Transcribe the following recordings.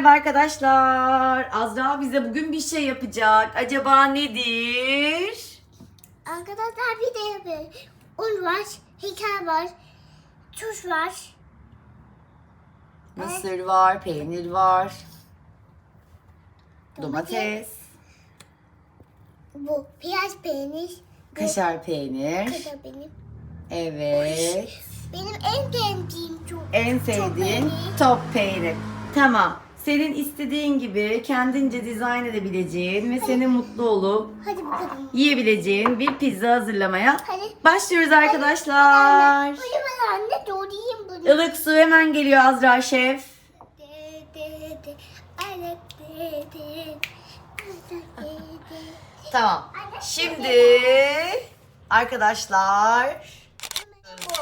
merhaba arkadaşlar. Azra bize bugün bir şey yapacak. Acaba nedir? Arkadaşlar bir de yapıyor. Un var, heykel var, tuz var. Mısır var, peynir var, domates, Bu piyaz peynir. Kaşar peynir. kadar benim. Evet. Benim en sevdiğim çok. En sevdiğin peynir. top peynir. Tamam. Senin istediğin gibi kendince dizayn edebileceğin ve senin mutlu olup Hadi bakalım. yiyebileceğin bir pizza hazırlamaya Hadi. başlıyoruz arkadaşlar. Hadi ben anne doğrayayım bunu. Ilık su hemen geliyor Azra Şef. De, de, de, ale, de, de, de, de, de. Tamam. Şimdi arkadaşlar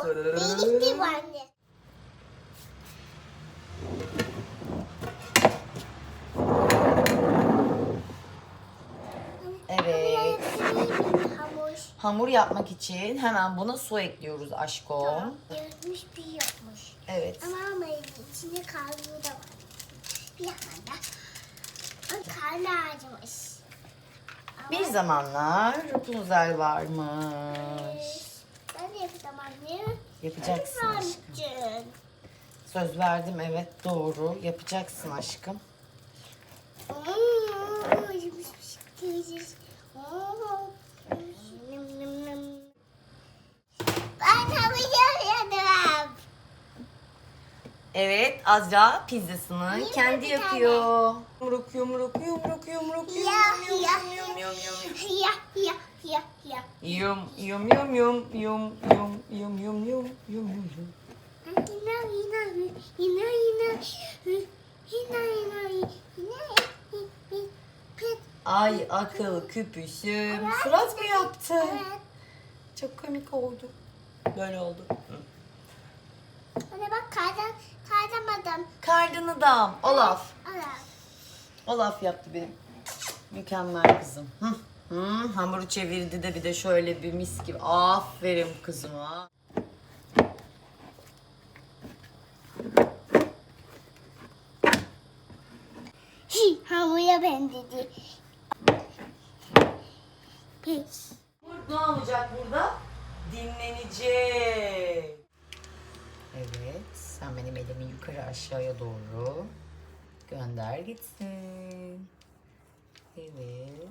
Bu. Birlikte bu anne. Evet Hamur. hamur yapmak için hemen buna su ekliyoruz aşkım. Yazmış bir yapmış. Evet. Ama ama içinde karnı da var. Bir yakında. Karnı acımış. Bir zamanlar Rapunzel varmış. Ben de yapacağım anne. Yapacaksın aşkım. Söz verdim evet doğru. Yapacaksın aşkım. Oo, acımış bir şey. Oo. Nım nım nım. Ben yapacağım. Evet Azra pizzasını Yine kendi bir yapıyor. Yumruk yumruk yumruk yumruk yum yum yum yum yum yum. ya ya ya ya. Yum yum yum yum yum yum yum yum yum yum yum yum. Yine yine yine yine yine yine yine. Ay akıl küpüşüm. Surat mı yaptın? Evet. Çok komik oldu. Böyle oldu. Anne bak kaydan kaydamadım. Kardını dam. Olaf. Ala. Olaf yaptı benim. Mükemmel kızım. Hı. Hı, hamuru çevirdi de bir de şöyle bir mis gibi. Aferin kızıma. Hi, hamura benzedi. Pes. Ne olacak burada? Dinlenecek. Evet, sen benim elimi yukarı aşağıya doğru gönder gitsin. Evet.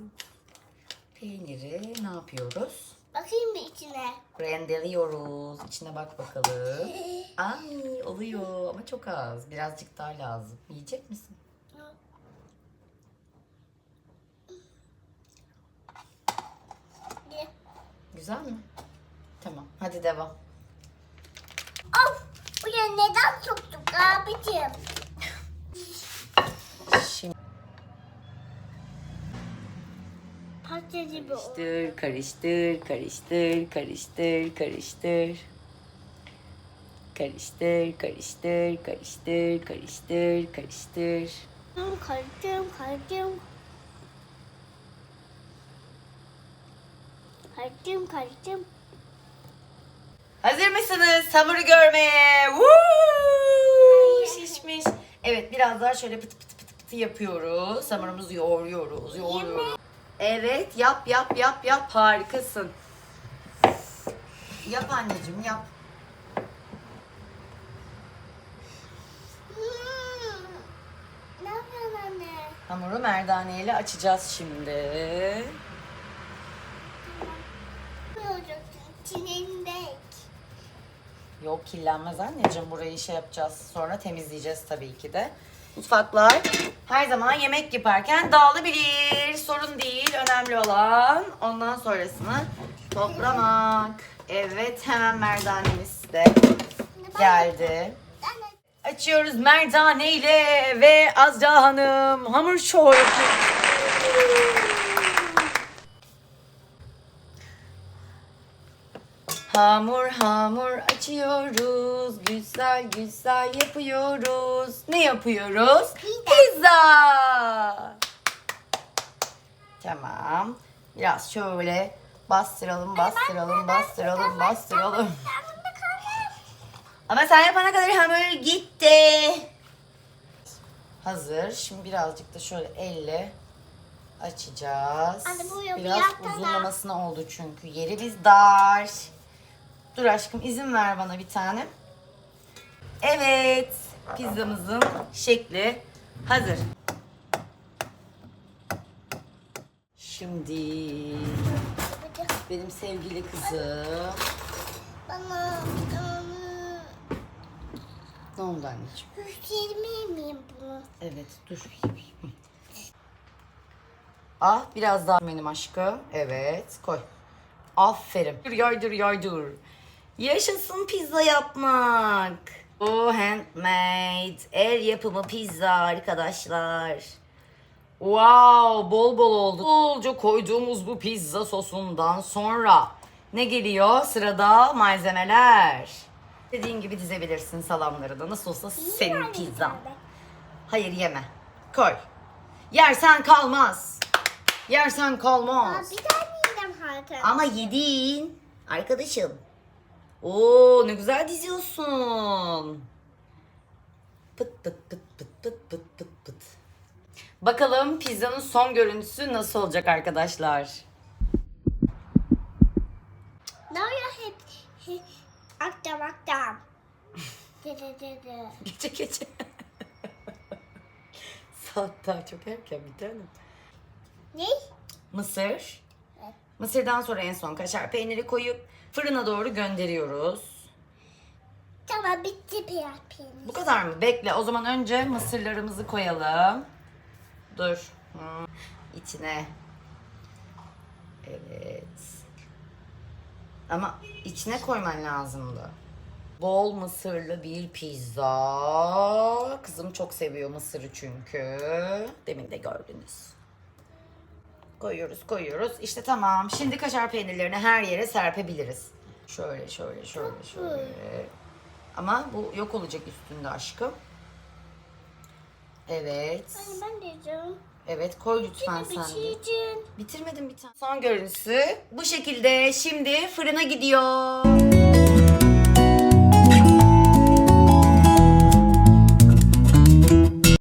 Peyniri ne yapıyoruz? Bakayım bir içine. Rendeliyoruz. İçine bak bakalım. Ay oluyor ama çok az. Birazcık daha lazım. Yiyecek misin? Güzel mi? Tamam. Hadi devam. Buraya neden soktuk abicim? Şimdi karıştır, karıştır, karıştır, karıştır, karıştır. Karıştır, karıştır, karıştır, karıştır, karıştır. Kardım, kardım. Kardım, kardım. Hazır mısınız hamuru görmeye? Woo! Şişmiş. Evet biraz daha şöyle pıtı pıtı pıtı pıtı yapıyoruz. Hamurumuzu yoğuruyoruz, yoğuruyoruz. Evet yap yap yap yap harikasın. Yap anneciğim yap. Hmm. Hamuru merdaneyle açacağız şimdi. Yok kirlenmez anneciğim. Burayı şey yapacağız. Sonra temizleyeceğiz tabii ki de. Mutfaklar her zaman yemek yaparken dağılabilir. Sorun değil. Önemli olan ondan sonrasını toplamak. Evet hemen merdanemiz de geldi. Açıyoruz merdane ile ve Azra Hanım hamur şov Hamur hamur açıyoruz. Güzel güzel yapıyoruz. Ne yapıyoruz? Pizza. Tamam. Biraz şöyle bastıralım, bastıralım, bastıralım, bastıralım. Ama sen yapana kadar hamur gitti. hazır. Şimdi birazcık da şöyle elle açacağız. Anne, bu Biraz da. uzunlamasına oldu çünkü. Yerimiz dar. Dur aşkım izin ver bana bir tane. Evet. Pizzamızın şekli hazır. Şimdi benim sevgili kızım. bana Ne oldu anneciğim? 120 miyim bunu? Evet dur. Ah biraz daha benim aşkım. Evet koy. Aferin. Dur yaydır yaydır. Yaşasın pizza yapmak. O handmade. El yapımı pizza arkadaşlar. Wow bol bol oldu. Bolca koyduğumuz bu pizza sosundan sonra ne geliyor? Sırada malzemeler. Dediğin gibi dizebilirsin salamları da. Nasıl olsa senin pizzan. Hayır yeme. Koy. Yersen kalmaz. Yersen Aa, kalmaz. bir tane yiyeceğim zaten. Ama yedin. Arkadaşım. Oo ne güzel diziyorsun. Pıt pıt pıt pıt pıt pıt pıt pıt. Bakalım pizzanın son görüntüsü nasıl olacak arkadaşlar? Ne oluyor hep, hep aktam. Dede dede. Gece gece. Saat daha çok erken bir tanem. Ne? Mısır. Mısırdan sonra en son kaşar peyniri koyup fırına doğru gönderiyoruz. Tamam bitti biraz peynir. Bu kadar mı? Bekle. O zaman önce mısırlarımızı koyalım. Dur. Hmm. İçine. Evet. Ama içine koyman lazımdı. Bol mısırlı bir pizza. Kızım çok seviyor mısırı çünkü. Demin de gördünüz. Koyuyoruz, koyuyoruz. İşte tamam. Şimdi kaşar peynirlerini her yere serpebiliriz. Şöyle, şöyle, şöyle, şöyle. Ama bu yok olacak üstünde aşkım. Evet. Anne ben de yiyeceğim. Evet koy lütfen sen de. bitireceğim. Bitirmedim bir tane. Son görüntüsü bu şekilde. Şimdi fırına gidiyor.